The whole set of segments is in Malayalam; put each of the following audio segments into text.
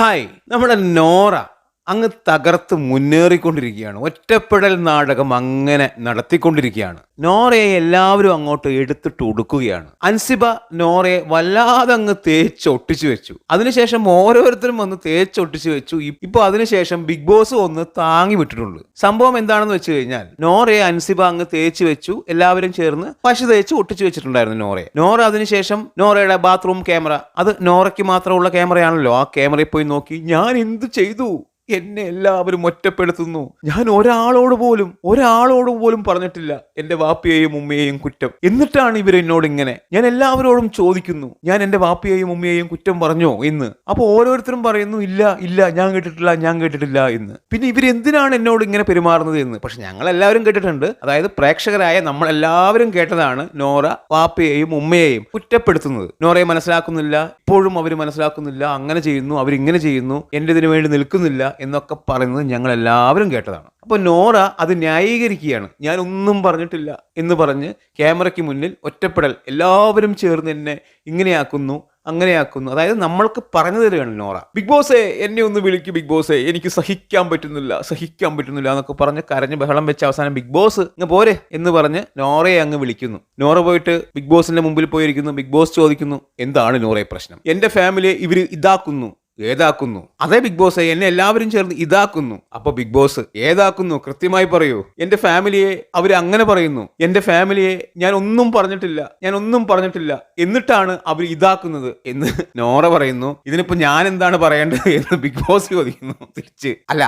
ഹായ് നമ്മുടെ നോറ. അങ്ങ് തകർത്ത് മുന്നേറിക്കൊണ്ടിരിക്കുകയാണ്. ഒറ്റപ്പെടൽ നാടകം അങ്ങനെ നടത്തിക്കൊണ്ടിരിക്കുകയാണ്. നോറയെ എല്ലാവരും അങ്ങോട്ട് എടുത്തിട്ട് ഒടുക്കുകയാണ് അൻസിബ നോറയെ വല്ലാതെ അങ്ങ് തേച്ചൊട്ടിച്ചു വെച്ചു. അതിനുശേഷം ഓരോരുത്തരും വന്ന് തേച്ചൊട്ടിച്ചു വെച്ചു. ഇപ്പൊ അതിനുശേഷം ബിഗ് ബോസ് ഒന്ന് താങ്ങി വിട്ടിട്ടുള്ളൂ. സംഭവം എന്താണെന്ന് വെച്ച് കഴിഞ്ഞാൽ നോറയെ അൻസിബ അങ്ങ് തേച്ചു വെച്ചു. എല്ലാവരും ചേർന്ന് പശു തേച്ച് ഒട്ടിച്ചു വെച്ചിട്ടുണ്ടായിരുന്നു നോറയെ. നോറ അതിനുശേഷം നോറയുടെ ബാത്റൂം ക്യാമറ. അത് നോറയ്ക്ക് മാത്രമുള്ള ക്യാമറയാണല്ലോ. ആ ക്യാമറയിൽ പോയി നോക്കി ഞാൻ എന്ത് ചെയ്തു? എന്നെ എല്ലാവരും ഒറ്റപ്പെടുത്തുന്നു. ഞാൻ ഒരാളോട് പോലും ഒരാളോട് പോലും പറഞ്ഞിട്ടില്ല എന്റെ വാപ്പയെയും ഉമ്മയെയും കുറ്റം. എന്നിട്ടാണ് ഇവർ എന്നോട് ഇങ്ങനെ. ഞാൻ എല്ലാവരോടും ചോദിക്കുന്നു ഞാൻ എന്റെ വാപ്പയെയും ഉമ്മയെയും കുറ്റം പറഞ്ഞോ? എന്ന്. അപ്പൊ ഓരോരുത്തരും പറയുന്നു ഇല്ല ഇല്ല ഞാൻ കേട്ടിട്ടില്ല ഞാൻ കേട്ടിട്ടില്ല എന്ന്. പിന്നെ ഇവർ എന്തിനാണ് എന്നോട് ഇങ്ങനെ പെരുമാറുന്നത് എന്ന്? പക്ഷെ ഞങ്ങൾ എല്ലാവരും കേട്ടിട്ടുണ്ട്. അതായത് പ്രേക്ഷകരായ നമ്മളെല്ലാവരും കേട്ടതാണ് നോറ വാപ്പയെയും ഉമ്മയെയും കുറ്റപ്പെടുത്തുന്നത്. നോറയെ മനസ്സിലാക്കുന്നില്ല ഇപ്പോഴും അവർ മനസ്സിലാക്കുന്നില്ല അങ്ങനെ ചെയ്യുന്നു അവരിങ്ങനെ ചെയ്യുന്നു എന്റെ ഇതിനു വേണ്ടി നിൽക്കുന്നില്ല എന്നൊക്കെ പറയുന്നത് ഞങ്ങൾ എല്ലാവരും കേട്ടതാണ്. അപ്പോൾ നോറ അത് ന്യായീകരിക്കുകയാണ്. ഞാൻ ഒന്നും പറഞ്ഞിട്ടില്ല എന്ന് പറഞ്ഞ് ക്യാമറയ്ക്ക് മുന്നിൽ ഒറ്റപ്പെടൽ എല്ലാവരും ചേർന്ന് എന്നെ ഇങ്ങനെയാക്കുന്നു അങ്ങനെയാക്കുന്നു. അതായത് നമ്മൾക്ക് പറഞ്ഞു തരികയാണ് നോറ. ബിഗ് ബോസേ എന്നെ ഒന്ന് വിളിക്കും ബിഗ് ബോസേ. എനിക്ക് സഹിക്കാൻ പറ്റുന്നില്ല സഹിക്കാൻ പറ്റുന്നില്ല എന്നൊക്കെ പറഞ്ഞ് കരഞ്ഞ് ബഹളം വെച്ച് അവസാനം ബിഗ് ബോസ് അങ്ങ് പോരെ എന്ന് പറഞ്ഞ് നോറയെ അങ്ങ് വിളിക്കുന്നു. നോറ പോയിട്ട് ബിഗ് ബോസിന്റെ മുമ്പിൽ പോയിരിക്കുന്നു ബിഗ് ബോസ് ചോദിക്കുന്നു എന്താണ് നോറയെ പ്രശ്നം? എന്റെ ഫാമിലിയെ ഇവർ ഇതാക്കുന്നു ഏതാക്കുന്നു? അതേ ബിഗ് ബോസ് എന്നെ എല്ലാവരും ചേർന്ന് ഇതാക്കുന്നു. അപ്പൊ ബിഗ് ബോസ് ഏതാക്കുന്നു? കൃത്യമായി പറയൂ. എന്റെ ഫാമിലിയെ അവർ അങ്ങനെ പറയുന്നു. എന്റെ ഫാമിലിയെ ഞാൻ ഒന്നും പറഞ്ഞിട്ടില്ല. ഞാൻ ഒന്നും പറഞ്ഞിട്ടില്ല. എന്നിട്ടാണ് അവർ ഇതാക്കുന്നത് എന്ന് നോറ പറയുന്നു. ഇതിനിപ്പോ ഞാൻ എന്താണ് പറയേണ്ടത് എന്ന് ബിഗ് ബോസ് ചോദിക്കുന്നു. തിരിച്ച്. അല്ല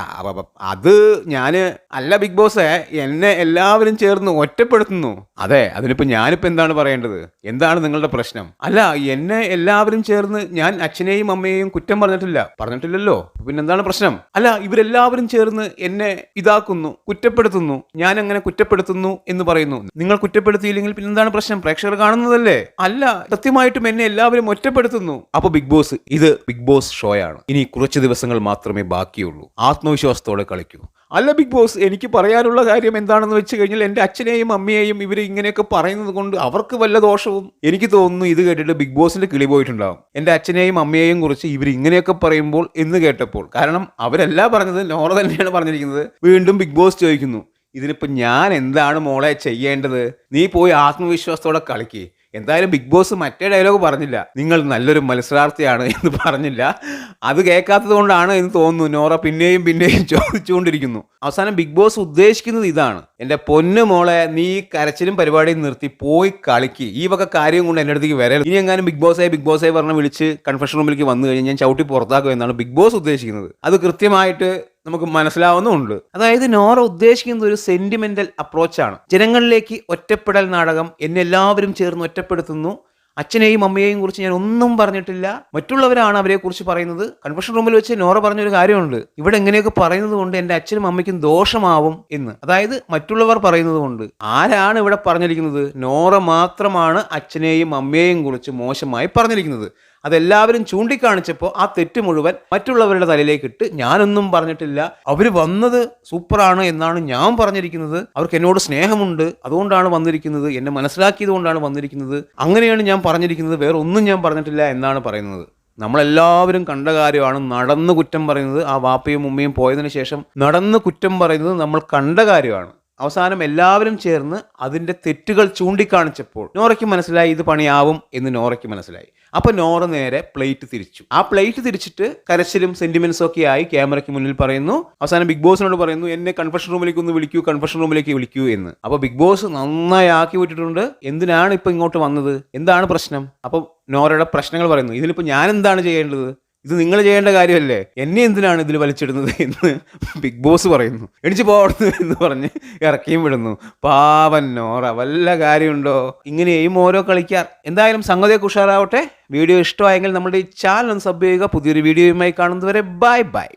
അത് ഞാൻ അല്ല ബിഗ് ബോസ് എന്നെ എല്ലാവരും ചേർന്ന് ഒറ്റപ്പെടുത്തുന്നു. അതെ അതിനിപ്പോ ഞാനിപ്പോ എന്താണ് പറയേണ്ടത്? എന്താണ് നിങ്ങളുടെ പ്രശ്നം? അല്ല എന്നെ എല്ലാവരും ചേർന്ന് ഞാൻ അച്ഛനെയും അമ്മയെയും കുറ്റം പറഞ്ഞിട്ടില്ല. പറഞ്ഞിട്ടില്ലല്ലോ. പിന്നെന്താണ് പ്രശ്നം? അല്ല ഇവരെല്ലാവരും ചേർന്ന് എന്നെ ഇതാക്കുന്നു കുറ്റപ്പെടുത്തുന്നു. ഞാൻ അങ്ങനെ കുറ്റപ്പെടുത്തുന്നു എന്ന് പറയുന്നു. നിങ്ങൾ കുറ്റപ്പെടുത്തിയില്ലെങ്കിൽ പിന്നെന്താണ് പ്രശ്നം? പ്രേക്ഷകർ കാണുന്നതല്ലേ? അല്ല സത്യമായിട്ടും എന്നെ എല്ലാവരും ഒറ്റപ്പെടുത്തുന്നു. അപ്പൊ ബിഗ് ബോസ് ഇത് ബിഗ് ബോസ് ഷോയാണ്. ഇനി കുറച്ച് ദിവസങ്ങൾ മാത്രമേ ബാക്കിയുള്ളൂ. ആത്മവിശ്വാസത്തോടെ കളിക്കൂ. അല്ല ബിഗ് ബോസ് എനിക്ക് പറയാനുള്ള കാര്യം എന്താണെന്ന് വെച്ച് കഴിഞ്ഞാൽ എന്റെ അച്ഛനെയും അമ്മയെയും ഇവർ ഇങ്ങനെയൊക്കെ പറയുന്നത് കൊണ്ട് അവർക്ക് വല്ല ദോഷവും. എനിക്ക് തോന്നുന്നു ഇത് കേട്ടിട്ട് ബിഗ് ബോസിന്റെ കിളി പോയിട്ടുണ്ടാവും. എന്റെ അച്ഛനെയും അമ്മയെയും കുറിച്ച് ഇവർ ഇങ്ങനെയൊക്കെ പറയുമ്പോൾ എന്ന് കേട്ടപ്പോൾ കാരണം അവരല്ല പറഞ്ഞത് നോറ തന്നെയാണ് പറഞ്ഞിരിക്കുന്നത് വീണ്ടും ബിഗ് ബോസ് ചോദിക്കുന്നു ഇതിനിപ്പോൾ ഞാൻ എന്താണ് മോളെ ചെയ്യേണ്ടത്? നീ പോയി ആത്മവിശ്വാസത്തോടെ കളിക്ക്. എന്തായാലും ബിഗ് ബോസ് മറ്റേ ഡയലോഗ് പറഞ്ഞില്ല. നിങ്ങൾ നല്ലൊരു മത്സരാർത്ഥിയാണ് എന്ന് പറഞ്ഞില്ല. അത് കേൾക്കാത്തത് കൊണ്ടാണ് എന്ന് തോന്നുന്നു നോറ പിന്നെയും പിന്നെയും ചോദിച്ചുകൊണ്ടിരിക്കുന്നു. അവസാനം ബിഗ് ബോസ് ഉദ്ദേശിക്കുന്നത് ഇതാണ്. എന്റെ പൊന്നു മോളെ നീ കരച്ചിലും പരിപാടിയും നിർത്തി പോയി കളിക്ക്. ഈ വക കാര്യം കൊണ്ട് എന്റെ അടുത്തേക്ക് വരരുത്. ഇനി എങ്ങാനും ബിഗ് ബോസേ ബിഗ് ബോസേ പറഞ്ഞ് വിളിച്ച് കൺഫെഷൻ റൂമിലേക്ക് വന്നു കഴിഞ്ഞാൽ ഞാൻ ചവിട്ടി പുറത്താക്കും എന്നാണ് ബിഗ് ബോസ് ഉദ്ദേശിക്കുന്നത്. അത് കൃത്യമായിട്ട് നമുക്ക് മനസ്സിലാവുന്നുമുണ്ട്. അതായത് നോറ ഉദ്ദേശിക്കുന്നത് ഒരു സെന്റിമെന്റൽ അപ്രോച്ചാണ് ജനങ്ങളിലേക്ക് ഒറ്റപ്പെടൽ നാടകം എന്നെല്ലാവരും ചേർന്ന് ഒറ്റപ്പെടുത്തുന്നു. അച്ഛനെയും അമ്മയെയും കുറിച്ച് ഞാൻ ഒന്നും പറഞ്ഞിട്ടില്ല. മറ്റുള്ളവരാണ് അവരെ കുറിച്ച് പറയുന്നത്. കൺവെൻഷൻ റൂമിൽ വെച്ച് നോറ പറഞ്ഞൊരു കാര്യമുണ്ട്. ഇവിടെ എങ്ങനെയൊക്കെ പറയുന്നത് കൊണ്ട് എന്റെ അച്ഛനും അമ്മയ്ക്കും ദോഷമാവും എന്ന്. അതായത് മറ്റുള്ളവർ പറയുന്നത് കൊണ്ട്. ആരാണ് ഇവിടെ പറഞ്ഞിരിക്കുന്നത്? നോറ മാത്രമാണ് അച്ഛനെയും അമ്മയെയും കുറിച്ച് മോശമായി പറഞ്ഞിരിക്കുന്നത്. അതെല്ലാവരും ചൂണ്ടിക്കാണിച്ചപ്പോൾ ആ തെറ്റ് മുഴുവൻ മറ്റുള്ളവരുടെ തലയിലേക്ക് ഇട്ട് ഞാനൊന്നും പറഞ്ഞിട്ടില്ല. അവർ വന്നത് സൂപ്പറാണ് എന്നാണ് ഞാൻ പറഞ്ഞിരിക്കുന്നത്. അവർക്ക് എന്നോട് സ്നേഹമുണ്ട്. അതുകൊണ്ടാണ് വന്നിരിക്കുന്നത്. എന്നെ മനസ്സിലാക്കിയത് കൊണ്ടാണ് വന്നിരിക്കുന്നത്. അങ്ങനെയാണ് ഞാൻ പറഞ്ഞിരിക്കുന്നത്. വേറെ ഒന്നും ഞാൻ പറഞ്ഞിട്ടില്ല എന്നാണ് പറയുന്നത്. നമ്മളെല്ലാവരും കണ്ട കാര്യമാണ് നടന്ന് കുറ്റം പറയുന്നത്. ആ വാപ്പയും ഉമ്മയും പോയതിനു ശേഷം നടന്ന് കുറ്റം പറയുന്നത് നമ്മൾ കണ്ട കാര്യമാണ്. അവസാനം എല്ലാവരും ചേർന്ന് അതിന്റെ തെറ്റുകൾ ചൂണ്ടിക്കാണിച്ചപ്പോൾ നോറയ്ക്ക് മനസ്സിലായി ഇത് പണിയാവും എന്ന് നോറയ്ക്ക് മനസ്സിലായി. അപ്പോൾ നോറ നേരെ പ്ലേറ്റ് തിരിച്ചു. ആ പ്ലേറ്റ് തിരിച്ചിട്ട് കരച്ചിലും സെന്റിമെന്റ്സും ഒക്കെ ആയി ക്യാമറയ്ക്ക് മുന്നിൽ പറയുന്നു. അവസാനം ബിഗ് ബോസിനോട് പറയുന്നു എന്നെ കൺഫഷൻ റൂമിലേക്ക് ഒന്ന് വിളിക്കൂ കൺഫഷൻ റൂമിലേക്ക് വിളിക്കൂ എന്ന്. അപ്പോൾ ബിഗ് ബോസ് നന്നായി ആക്കി വിട്ടിട്ടുണ്ട്. എന്തിനാണ് ഇപ്പോൾ ഇങ്ങോട്ട് വന്നത്? എന്താണ് പ്രശ്നം? അപ്പോൾ നോറയുടെ പ്രശ്നങ്ങൾ പറയുന്നു. ഇതിലിപ്പോൾ ഞാൻ എന്താണ് ചെയ്യേണ്ടത്? ഇത് നിങ്ങൾ ചെയ്യേണ്ട കാര്യമല്ലേ? എന്നെ എന്തിനാണ് ഇതിൽ വലിച്ചിടുന്നത് എന്ന് ബിഗ് ബോസ് പറയുന്നു. എണിച്ച് പോകണം എന്ന് പറഞ്ഞ് ഇറക്കിയും വിടുന്നു. പാവൻ നോറ വല്ല കാര്യമുണ്ടോ? ഇങ്ങനെയും ഓരോ കളിക്കാർ. എന്തായാലും സംഗതിയൊക്കെ ഉഷാറാവട്ടെ. വീഡിയോ ഇഷ്ടമായെങ്കിൽ നമ്മുടെ ഈ ചാനൽ ഒന്ന് സബ് ചെയ്യുക. പുതിയൊരു വീഡിയോയുമായി കാണുന്നതുവരെ ബൈ ബൈ